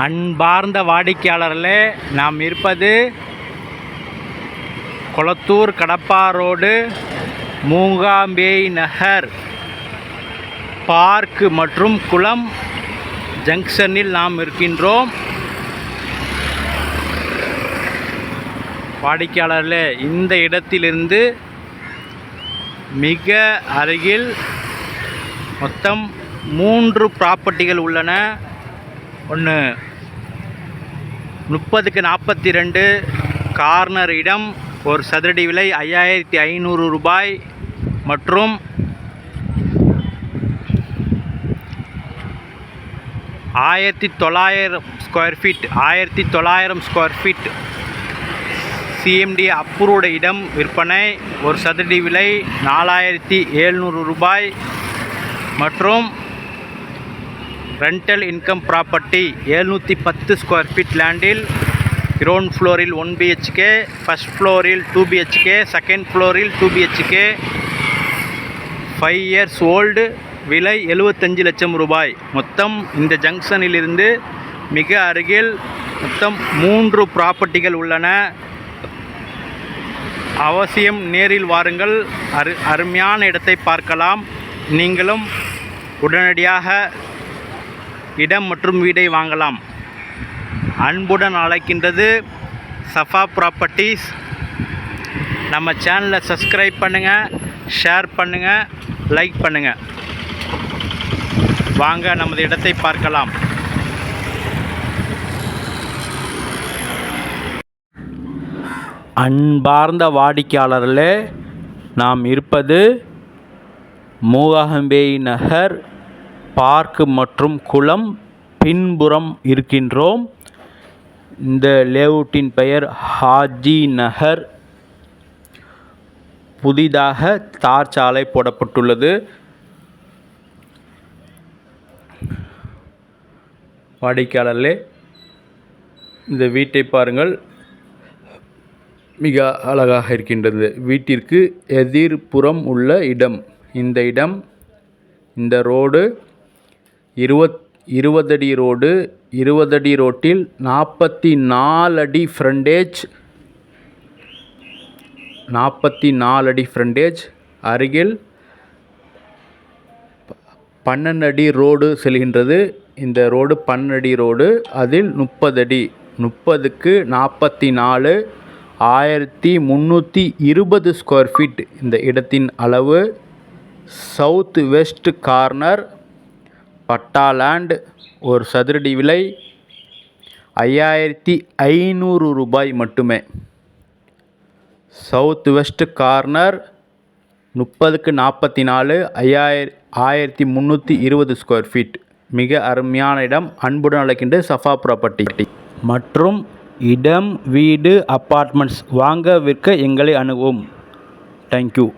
அன்பார்ந்த வாடிக்கையாளர்களே நாம் இருப்பது கொளத்தூர் கடப்பா ரோடு மூங்காம்பேய் நகர் பார்க் மற்றும் குளம் ஜங்ஷனில் நாம் இருக்கின்றோம். வாடிக்கையாளர்களே இந்த இடத்திலிருந்து மிக அருகில் மொத்தம் மூன்று ப்ராப்பர்ட்டிகள் உள்ளன. ஒன்று முப்பதுக்கு நாற்பத்தி ரெண்டு கார்னர் இடம் ஒரு சதுரடி விலை ஐயாயிரத்தி ஐநூறு ரூபாய் மற்றும் ஆயிரத்தி தொள்ளாயிரம் ஸ்கொயர் ஃபீட் ஆயிரத்தி தொள்ளாயிரம் ஸ்கொயர் ஃபீட் சிஎம்டி அப்ரூவ்டு இடம் விற்பனை ஒரு சதுரடி விலை நாலாயிரத்தி எழுநூறு ரூபாய் மற்றும் ரெண்டல் இன்கம் ப்ராப்பர்ட்டி எழுநூற்றி பத்து ஸ்கொயர் ஃபீட் லேண்டில் கிரவுண்ட் ஃப்ளோரில் ஒன் பிஹெச்கே ஃபஸ்ட் ஃப்ளோரில் டூ பிஹெச்கே செகண்ட் ஃப்ளோரில் two BHK five years old விலை எழுபத்தஞ்சு லட்சம் ரூபாய். மொத்தம் இந்த ஜங்ஷனிலிருந்து மிக அருகில் மொத்தம் மூன்று ப்ராப்பர்ட்டிகள் உள்ளன. அவசியம் நேரில் வாருங்கள். அரு அருமையான இடத்தை பார்க்கலாம். நீங்களும் உடனடியாக இடம் மற்றும் வீடை வாங்கலாம். அன்புடன் அழைக்கின்றது சஃபா ப்ராப்பர்ட்டிஸ் நம்ம சேனலை சப்ஸ்கிரைப் பண்ணுங்கள் ஷேர் பண்ணுங்கள் லைக் பண்ணுங்கள் வாங்க நமது இடத்தை பார்க்கலாம். அன்பார்ந்த வாடிக்கையாளர்களே நாம் இருப்பது மூகாம்பேய் நகர் பார்க் மற்றும் குளம் பின்புறம் இருக்கின்றோம். இந்த லேஅவுட்டின் பெயர் ஹாஜி நகர். புதிதாக தார் சாலை போடப்பட்டுள்ளது. வாடிக்கையாளர்களே இந்த வீட்டை பாருங்கள். மிக அழகாக இருக்கின்றது. வீட்டிற்கு எதிர்ப்புறம் உள்ள இடம். இந்த இடம் இந்த ரோடு இருபத் இருபதடி ரோடு இருபதடி ரோட்டில் நாற்பத்தி நாலு அடி ஃப்ரண்டேஜ் நாற்பத்தி நாலு அடி ஃப்ரண்டேஜ் அருகில் பன்னெண்டு அடி ரோடு செல்கின்றது. இந்த ரோடு பன்னெண்டு அடி ரோடு அதில் முப்பது அடி முப்பதுக்கு நாற்பத்தி நாலு ஆயிரத்தி முந்நூற்றி இருபது ஸ்கொயர் ஃபீட் இந்த இடத்தின் அளவு south west corner patta land ஒரு சதுரடி விலை ஐயாயிரத்தி ஐநூறு ரூபாய் மட்டுமே. சவுத் வெஸ்ட் கார்னர் முப்பதுக்கு நாற்பத்தி நாலு ஐயாயிர ஆயிரத்தி முந்நூற்றி இருபது ஸ்கொயர் ஃபீட். மிக அருமையான இடம். அன்புடன் அழைக்கின்ற சஃபா ப்ராப்பர்ட்டி. மற்றும் இடம் வீடு அப்பார்ட்மெண்ட்ஸ். வாங்க விற்க எங்களை அணுகவும். தேங்க்யூ